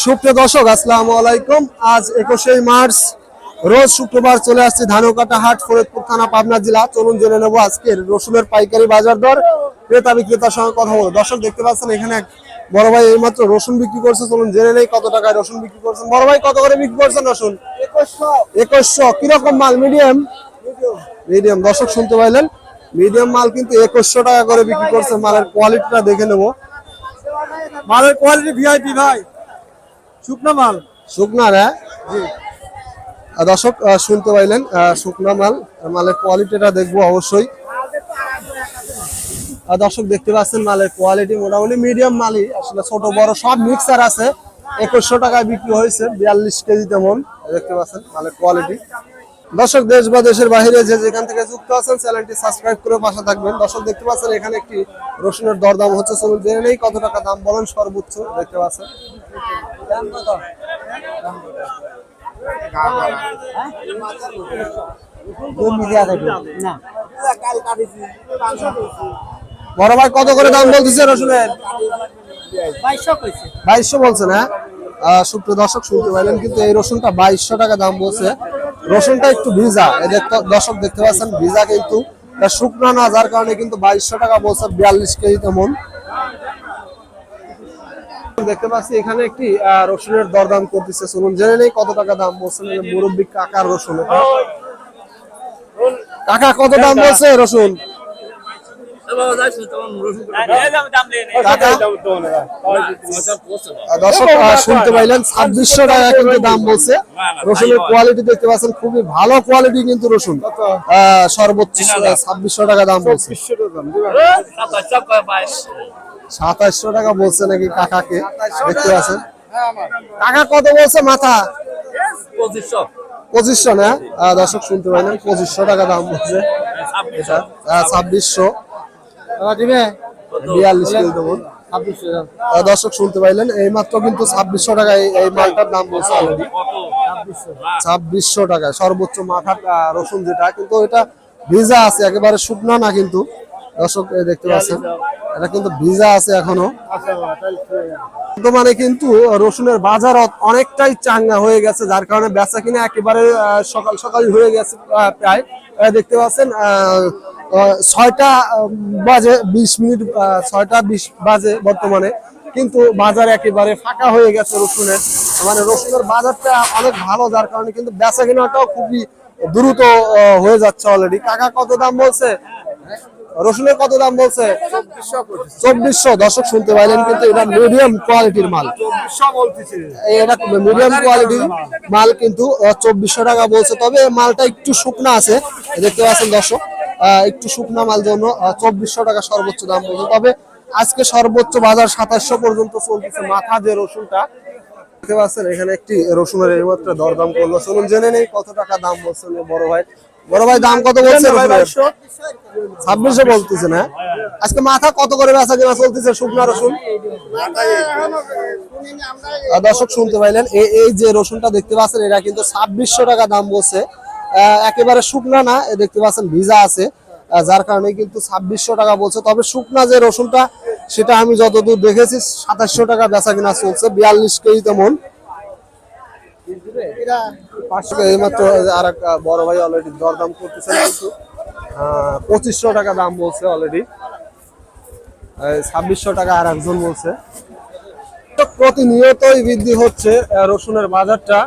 সুপ্রিয় দর্শক আসসালামু আলাইকুম। আজ একুশে মার্চ রোজ শুক্রবার চলে আসছে ধানুকাটা হাট ফরিদপুর থানা পাবনা জেলা। চলুন জেনে নেব আজকের রসুনের পাইকারি বাজার দর। ক্রেতা বিক্রেতার সঙ্গে কথা বলব। দর্শক দেখতে পাচ্ছেন এখানে এক বড় ভাই এইমাত্র রসুন বিক্রি করছে। চলুন জেনে নেই কত টাকায় রসুন বিক্রি করছেন। বড় ভাই কত করে বিক্রি করছেন রসুন? একুশশো। কীরকম মাল? মিডিয়াম? মিডিয়াম। দর্শক শুনতে পাইলেন? মিডিয়াম মাল কিন্তু একুশশো টাকা করে বিক্রি করছে। মালের কোয়ালিটিটা দেখে নেব। মালের কোয়ালিটি ভিআইপি ভাই। শুকনো মাল? শুকনা না? দর্শক শুনতে পাইলেন শুকনা মাল মালের কোয়ালিটিটা দেখব অবশ্যই। দর্শক দেখতে পাচ্ছেন মালের কোয়ালিটি মোটামুটি মিডিয়াম মালই। আসলে ছোট বড় সব মিক্সার আছে। একুশশো টাকায় বিক্রি হয়েছে বিয়াল্লিশ কেজি তেমন। দেখতে পাচ্ছেন মালের কোয়ালিটি দর্শক দেশ বা দেশের বাইরে যে যেখান থেকে যুক্ত আছেন চ্যানেলটি সাবস্ক্রাইব করে পাশে থাকবেন। দর্শক দেখতে পাচ্ছেন এখানে একটি রসুনের দরদাম হচ্ছে চলুন জেনে নেই কত টাকা দাম বলেন সর্বোচ্চ। দেখতে পাচ্ছেন। বড় ভাই কত করে দাম বলতেছে রসুনের বাইশশো বলছে না সুপ্রিয় দর্শক শুনতে পাইলেন কিন্তু এই রসুনটা বাইশশো টাকা দাম বলছে। রসুনটা একটু ভিজা এদের তো দর্শক দেখতে পাচ্ছেন ভিজা কিন্তু শুকনো না যার কারণে কিন্তু বাইশশো টাকা বলছে বিয়াল্লিশ কেজি তেমন। দেখতে পাচ্ছি এখানে একটি রসুনের দরদাম করতেছে। শুনুন জেনে নেই কত টাকা দাম বলছেন মুরব্বী কাকার রসুন। কাকা কত দাম বলছে রসুন? দর্শক শুনতে পাইলেন ছাব্বিশশো টাকা কিন্তু দাম বলছে। রসুনের কোয়ালিটি দেখতে পাচ্ছেন খুবই ভালো কোয়ালিটি কিন্তু রসুন। সর্বোচ্চ ছাব্বিশশো টাকা দাম বলছে। সাতাশশো টাকা বলছে নাকি কাকাকে? দেখতে পাচ্ছেন? কাকা কত বলছে মাথা? পঁচিশশো। না? দর্শক শুনতে পাইলেন পঁচিশশো টাকা দাম বলছে। ছাব্বিশশো। বিয়াল্লিশ কেজি দেবো। দর্শক শুনতে পাইলেন এই মাত্র কিন্তু ছাব্বিশশো টাকা এই- এই মালটার দাম বলছে অলরেডি ছাব্বিশশো। টাকা সর্বোচ্চ মাথার রসুন যেটা কিন্তু এটা ভিজা আছে একেবারে শুকনো না কিন্তু। দর্শক দেখতে পাচ্ছেন। এটা কিন্তু ভিজা আছে এখনও। বর্তমানে কিন্তু রসুনের বাজার অনেকটাই চাঙ্গা হয়ে গেছে, যার কারণে বেচা কিনা একেবারে সকাল সকাল হয়ে গেছে প্রায়। দেখতে পাচ্ছেন ছয়টা বাজে বিশ মিনিট ছয়টা বিশ বাজে বর্তমানে। কিন্তু বাজার একেবারে ফাঁকা হয়ে গেছে রসুনের। মানে রসুনের বাজারটা অনেক ভালো, যার কারণে কিন্তু বেচা কিনাটাও খুবই দ্রুত হয়ে যাচ্ছে অলরেডি কাকা কত দাম বলছে? রসুনের কত দাম বলছে? চব্বিশশো। দর্শক শুনতে পাইলেন কিন্তু এটা মিডিয়াম কোয়ালিটির মাল। এটা মিডিয়াম কোয়ালিটির মাল কিন্তু চব্বিশশো টাকা বলছে। তবে মালটা একটু শুকনা আছে, দেখতে পাচ্ছেন দর্শক। একটু শুকনা মাল জন্য চব্বিশশো টাকা সর্বোচ্চ দাম বলছে। তবে আজকে সর্বোচ্চ বাজার সাতাশশো পর্যন্ত চলতেছে মাথা যে রসুনটা। দেখতে পাচ্ছেন, এখানে একটি রসুনের এই মাত্র দরদাম করল। চলুন জেনে নেই কত টাকা দাম বলছেন বড় ভাই। বড় ভাই দাম কত বলছে? ছাব্বিশশো বলতেছে না? আজকে মাথা কত করে বেচা কেনা চলতেছে শুকনা রসুন? দর্শক শুনতে পাইলেন এই যে রসুনটা দেখতে পাচ্ছেন এটা কিন্তু ছাব্বিশশো টাকা দাম বলছে। একেবারে শুকনা না দেখতে পাচ্ছেন ভিজা আছে। যার কারণে কিন্তু ছাব্বিশশো টাকা বলছে। তবে শুকনা যে রসুনটা সেটা আমি যতদূর দেখেছি সাতাশশো টাকা বেচা কিনা চলছে বিয়াল্লিশ কেজি তেমন। পাঁচশো এই মাত্র আর বড় ভাই অলরেডি করতেছে কিন্তু পঁচিশশো টাকা দাম বলছে অলরেডি ছাব্বিশশো টাকা আর একজন বলছে। প্রতিনিয়তই বৃদ্ধি হচ্ছে রসুনের বাজারটা।